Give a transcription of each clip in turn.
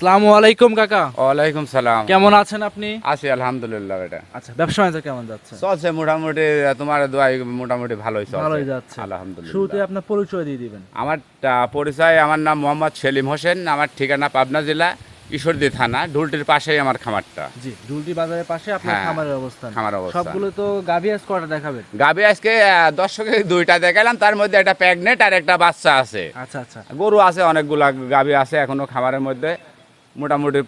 আসসালামু আলাইকুম কাকা। ওয়ালাইকুম সালাম। কেমন আছেন আপনি? আছি আলহামদুলিল্লাহ এটা আচ্ছা ব্যবসা বাণিজ্য কেমন যাচ্ছে? চলছে মোটামুটি তোমার দোয়াই মোটামুটি ভালোই চলছে। ভালোই যাচ্ছে। শুরুতে আপনার পরিচয় দিয়ে দিবেন। আমার পরিচয় আমার নাম মোহাম্মদ সেলিম হোসেন আমার ঠিকানা পাবনা জেলা ঈশ্বরদী থানা ঢুলটির পাশেই আমার খামারটা। জি ডুলটি বাজারের পাশে আপনার হ্যাঁ, খামারের অবস্থান। খামার অবস্থান। সবগুলো তো গাভি আজ কটা দেখাবেন? গাবি আজকে দর্শকে দুইটা দেখালাম তার মধ্যে একটা প্যাগনেট আর একটা বাচ্চা আছে। আচ্ছা আচ্ছা। গরু আছে অনেকগুলা গাবি আছে এখনও খামারের মধ্যে। মোটামুটি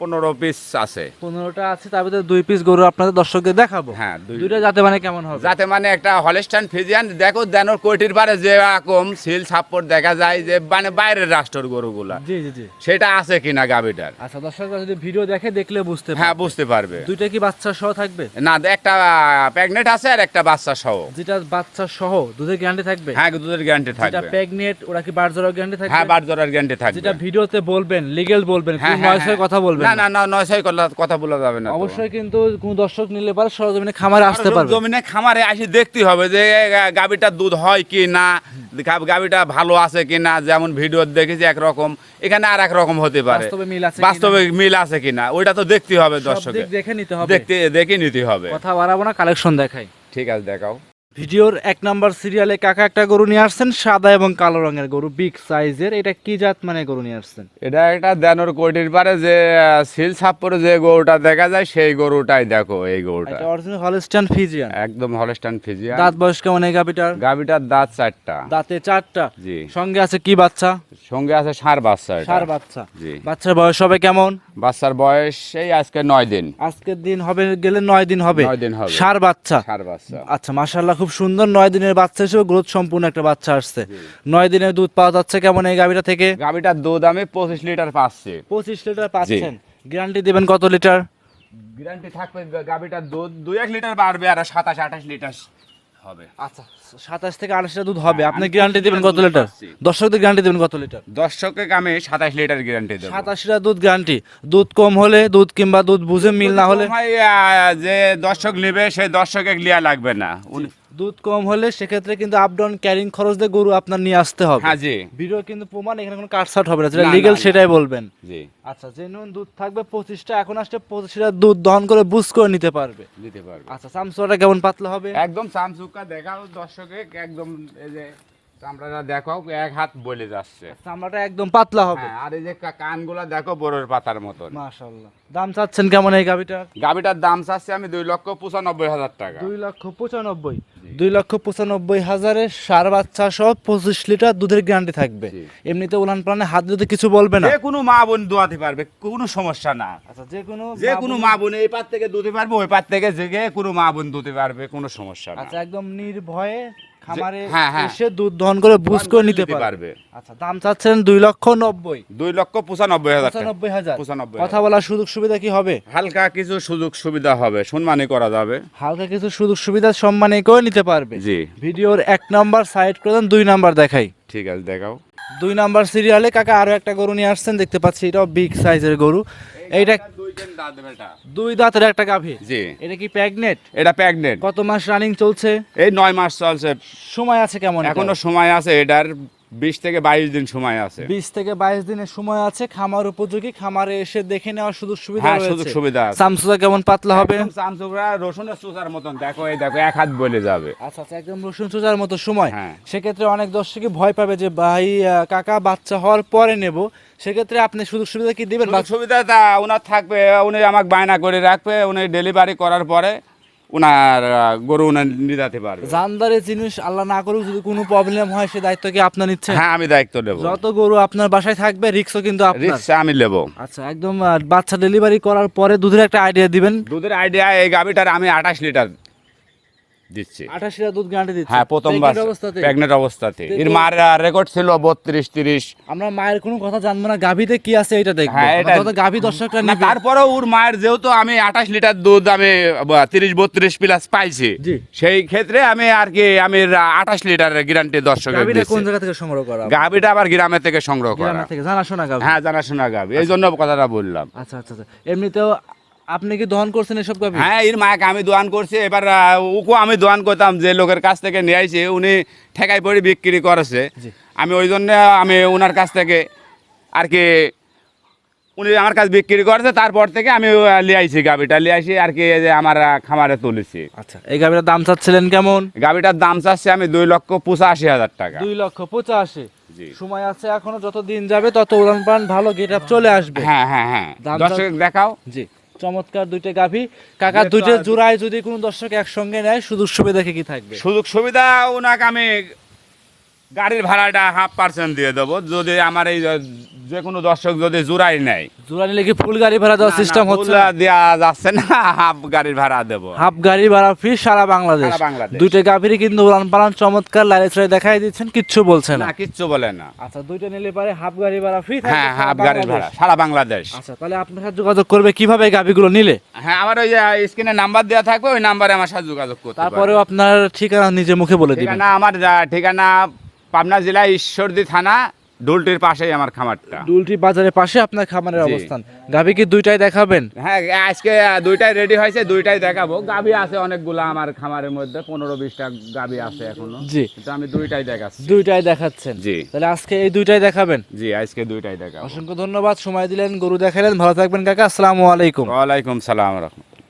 পনেরো পিস আছে। পনেরোটা আছে তার ভিতরে দুই পিস গরু আপনাদের দর্শকদের দেখাবো। হ্যাঁ, দুইটা যাতে মানে কেমন হবে? যাতে মানে একটা হলেস্টান ফিজিয়ান দেখো দেনোর কোটির পারে যে রকম সিল সাপোর্ট দেখা যায় যে মানে বাইরের রাষ্ট্রের গরুগুলা। জি জি জি। সেটা আছে কিনা গাবিটার আচ্ছা দর্শকরা যদি ভিডিও দেখে দেখলে বুঝতে হ্যাঁ বুঝতে পারবে। দুইটা কি বাচ্চা সহ থাকবে? না একটা প্রেগনেন্ট আছে আর একটা বাচ্চা সহ। যেটা বাচ্চা সহ দুধের গ্যারান্টি থাকবে? হ্যাঁ দুধের গ্যারান্টি যেটা প্রেগনেট ওরা কি বার জোড়ার গ্যারান্টি থাকবে? হ্যাঁ বার জোড়ার গ্যারান্টি থাকবে। যেটা ভিডিওতে বলবেন লিগেল বলবেন হ্যাঁ, কোন হ্যাঁ, বয়সের হ্যাঁ। কথা বলবেন না না না নয় ছয় কথা- কথা বলা যাবে না অবশ্যই কিন্তু কোন দর্শক নিলে পারে সরজমিনে খামারে আসতে পারবে। জমিনে খামারে আসে দেখতে হবে যে গা- গাভীটার দুধ হয় কি না গা- গাভীটা ভালো আছে কি না যেমন ভিডিও দেখেছি একরকম এখানে আর এক রকম হতে পারে। বাস্তবে মিল আছে কিনা ওইটা তো দেখতে হবে দর্শকে দেখে নিতে হবে। দেখতে দেখে নিতে হবে। কথা বাড়াবো না কালেকশন দেখাই। ঠিক আছে দেখাও। ভিডিওর এক নাম্বার সিরিয়ালে কাকা একটা গরু নিয়ে আসছেন সাদা এবং কালো রঙের গরু বিগ সাইজের এটা কি জাত মানে গরু নিয়ে আসছেন? এটা একটা দেনোর কোটির পারে যে সিল ছাপ্পরে যে গরুটা দেখা যায় সেই গরুটাই দেখো এই গরুটা। এটা অরিজিনাল হলস্টাইন ফিজিয়ান একদম হলস্টান ফিজিয়ান দাঁত বয়স কেমন এই গাবিটার গাভীটার দাঁত চারটা। দাঁতে চারটা? জি। সঙ্গে আছে কি বাচ্চা? সঙ্গে আছে ষাঁড় বাচ্চা। সার বাচ্চা। জি। বাচ্চার বয়স হবে কেমন? বাচ্চার বয়স এই আজকে নয় দিন। আজকের দিন হবে গেলে নয় দিন হবে। নয় দিন হবে। সার বাচ্চা। ষাঁড় বাচ্চা। আচ্ছা মাশাল্লাহ খুব সুন্দর নয় দিনের বাচ্চা হিসেবে গ্রোথ সম্পূর্ণ একটা বাচ্চা আসছে। নয় দিনের দুধ পাওয়া যাচ্ছে কেমন এই গাভীটা থেকে? গাভীটার দুধ আমি পঁচিশ লিটার পাচ্ছি। পঁচিশ লিটার পাচ্ছেন। গ্যারান্টি দেবেন কত লিটার? গ্যারান্টি থাকবে গাভীটার দুধ দুই এক লিটার বাড়বে আর সাতাশ আঠাশ লিটার হবে। আচ্ছা সাতাশ থেকে আঠাশ লিটার দুধ হবে। আপনি গ্যারান্টি দিবেন কত লিটার দর্শকদের গ্যারান্টি দিবেন কত লিটার আমি সাতাশ লিটার গ্যারান্টি দেবো। সাতাশ লিটার দুধ গ্যারান্টি দুধ কম হলে দুধ কিংবা দুধ বুঝে মিল না হলে যে দর্শক নেবে সেই দর্শকে লিয়া লাগবে না। দুধ কম হলে সেক্ষেত্রে কিন্তু আপ ডাউন ক্যারিং খরচ দিয়ে গরু আপনার নিয়ে আসতে হবে। হ্যাঁ জি। ভিডিও কিন্তু প্রমাণ এখানে কোনো কাটসাট হবে না। যেটা। সেটাই বলবেন। জি। আচ্ছা জেনুইন দুধ থাকবে পঁচিশটা এখন আসছে পঁচিশ লিটার দুধ দহন করে বুঝ করে নিতে পারবে। দিতে পারবে। আচ্ছা সামসুয়াটা কেমন পাতলা হবে? একদম সামসুকা দেখাও দর্শকে একদম এই যে চামড়াটা দেখাও এক হাত বলে যাচ্ছে। চামড়াটা একদম পাতলা হবে। হ্যাঁ আর এই যে কানগুলা দেখো বড়ের পাতার মতন। মাশাআল্লাহ। দাম চাচ্ছেন কেমন এই গাবিটার গাভীটার দাম চাচ্ছি আমি দুই লক্ষ পঁচানব্বই হাজার টাকা। দুই লক্ষ পঁচানব্বই। দুই লক্ষ পঁচানব্বই হাজারে সার বাচ্চা সহ পঁচিশ লিটার দুধের গ্যারান্টি থাকবে। এমনিতে উলান প্রাণে হাত যদি কিছু বলবে না। যে কোনো মা বোন দোয়াতে পারবে কোনো সমস্যা না। আচ্ছা যে কোনো যে কোনো মা বোন এই পার থেকে দুধে পারবে ওই পার থেকে যে কোনো মা বোন দুধে পারবে কোনো সমস্যা না। আচ্ছা একদম নির্ভয়ে খামারে হ্যাঁ, হ্যাঁ। এসে দুধ দহন করে বুঝ করে নিতে পারবে। আচ্ছা দাম চাচ্ছেন দুই লক্ষ নব্বই। দুই লক্ষ পঁচানব্বই হাজার পঁচানব্বই হাজার। পঁচানব্বই কথা বলার সুযোগ সুবিধা কি হবে? হালকা কিছু সুযোগ সুবিধা হবে সম্মানী করা যাবে। হালকা কিছু সুযোগ সুবিধা সম্মানী করে নিতে পারবে। জি। ভিডিওর এক নাম্বার সাইড করে দেন দুই নাম্বার দেখাই। ঠিক আছে দেখাও। দুই নাম্বার সিরিয়ালে কাকা আরও একটা গরু নিয়ে আসছেন দেখতে পাচ্ছি এটা বিগ সাইজের গরু। এইটা দুই দাঁতের একটা গাভী? জি। এটা কি প্যাগনেট এটা প্যাগনেট কত মাস রানিং চলছে? এই নয় মাস চলছে। সময় আছে কেমন এখনও সময় আছে এটার বিশ থেকে বাইশ দিন সময় আছে। বিশ থেকে বাইশ দিনের সময় আছে খামার উপযোগী খামারে এসে দেখে নেওয়ার সুযোগ সুবিধা হ্যাঁ সুযোগ সুবিধা আছে। সামসুদা কেমন পাতলা হবে? একদম চামচুকরা রসুনের চুচার মতন। দেখো এই দেখো এক হাত বলে যাবে। আচ্ছা আচ্ছা একদম রসুন চুচার মতো সময়। হ্যাঁ। সেক্ষেত্রে অনেক দর্শকই ভয় পাবে যে ভাই কাকা বাচ্চা হওয়ার পরে নেব। সেক্ষেত্রে আপনি সুযোগ সুবিধা কি দিবেন? সুবিধা তা ওনার থাকবে উনি আমাকে বায়না করে রাখবে উনি ডেলিভারি করার পরে উনার গরু উনার নিয়ে যেতে পারবে। জানদারের জিনিস আল্লাহ না করুক যদি কোনো প্রবলেম হয় সে দায়িত্ব কি আপনার নিচ্ছে? হ্যাঁ আমি দায়িত্ব নেব। যত গরু আপনার বাসায় থাকবে রিক্সও কিন্তু আপনার। রিক্স আমি নেব। আচ্ছা একদম বাচ্চা ডেলিভারি করার পরে দুধের একটা আইডিয়া দিবেন। দুধের আইডিয়া এই গাভিটার আমি আঠাশ লিটার দিচ্ছি। দুধ গ্যারান্টি দিচ্ছে। হ্যাঁ প্রথমবার অবস্থাতে প্রেগনেন্ট অবস্থাতে। এর মার রেকর্ড ছিল বত্রিশ তিরিশ। আমরা মায়ের কোনো কথা জানব না গাভিতে কি আছে এটা দেখব। হ্যাঁ, এটা- এটা গাভি দর্শকরা না নিবে। তারপরেও ওর মায়ের যেহেতু আমি আঠাশ লিটার দুধ আমি তিরিশ বত্রিশ প্লাস পাইছি সেই ক্ষেত্রে আমি আর কি আমি আঠাশ লিটার গ্যারান্টি দর্শকের গাভিটা কোন জায়গা থেকে সংগ্রহ করা গাভিটা আবার গ্রামের থেকে সংগ্রহ করা। থেকে জানাশোনা গাভি। হ্যাঁ জানাশোনা গাভি। এই জন্য কথাটা বললাম। আচ্ছা আচ্ছা আচ্ছা। এমনিতেও আপনি কি দহন করছেন এসব গাভি হ্যাঁ এর মাকে আমি দোয়ান করছি। এবার ওকে আমি দোয়ান করতাম যে লোকের কাছ থেকে নিয়ে আইছি উনি ঠেকাই পড়ে বিক্রি করেছে। আমি ওই জন্য আমি ওনার কাছ থেকে আর কি উনি আমার কাছে বিক্রি করেছে তারপর থেকে আমি লিয়ে আইছি গাবিটা। লিয়ে আইসি আর কি এই যে আমার খামারে তুলেছি। আচ্ছা এই গাভিটার দাম চাচ্ছিলেন কেমন? গাবিটার দাম চাচ্ছে আমি দুই লক্ষ পঁচাশি হাজার টাকা। দুই লক্ষ পঁচাশি। জি। সময় আছে এখনও যত দিন যাবে তত উড়ান পান ভালো গেট চলে আসবে। হ্যাঁ হ্যাঁ হ্যাঁ। দর্শক দেখাও। জি। চমৎকার দুইটা গাভী। কাকা দুইটা জোড়ায় যদি কোনো দর্শক একসঙ্গে নেয় সুযোগ সুবিধা কি কি থাকবে? সুযোগ সুবিধা ওনাকে আমি গাড়ির ভাড়াটা হাফ পার্সেন্ট দিয়ে দেবো। যদি আমার এই যে কোনো দর্শক যদি জোড়াই নেয়। জোড়া নিলে কি ফুল গাড়ি ভাড়া দেওয়ার সিস্টেম হচ্ছে? না, দেওয়া যাচ্ছে না হাফ গাড়ির ভাড়া দেবো। হাফ গাড়ি ভাড়া ফ্রি সারা বাংলাদেশ। দুইটা গাভীরই কিন্তু উড়ান পালান চমৎকার লাইলে ছড়ে দেখাই দিচ্ছেন কিচ্ছু বলছে না। কিচ্ছু বলে না। আচ্ছা দুইটা নিলে পারে হাফ গাড়ি ভাড়া ফ্রি হ্যাঁ হাফ গাড়ির ভাড়া সারা বাংলাদেশ। আচ্ছা তাহলে আপনার সাথে যোগাযোগ করবে কীভাবে গাভীগুলো নিলে? হ্যাঁ আমার ওই যে স্ক্রিনে নাম্বার দেওয়া থাকবে ওই নাম্বারে আমার সাথে যোগাযোগ করতে। তারপরেও আপনার ঠিকানা নিজে মুখে বলে দিবেন। না আমার ঠিকানা পাবনা জেলা ঈশ্বরদী থানা ডুলটির পাশেই আমার খামারটা। ডুলটি বাজারের পাশে আপনার খামারের অবস্থান। গাভী কি দুইটাই দেখাবেন? হ্যাঁ আজকে দুইটাই রেডি হয়েছে দুইটাই দেখাবো। গাবি আছে অনেকগুলো আমার খামারের মধ্যে পনেরো বিশটা গাবি আছে এখনও। জি। কিন্তু আমি দুইটাই দেখাচ্ছি। দুইটাই দেখাচ্ছেন। জি। তাহলে আজকে এই দুইটাই দেখাবেন? জি আজকে দুইটাই দেখাবো। অসংখ্য ধন্যবাদ সময় দিলেন গরু দেখালেন। ভালো থাকবেন কাকা। আসসালামু আলাইকুম। ওয়ালাইকুম সালাম রহমতুল্লাহ।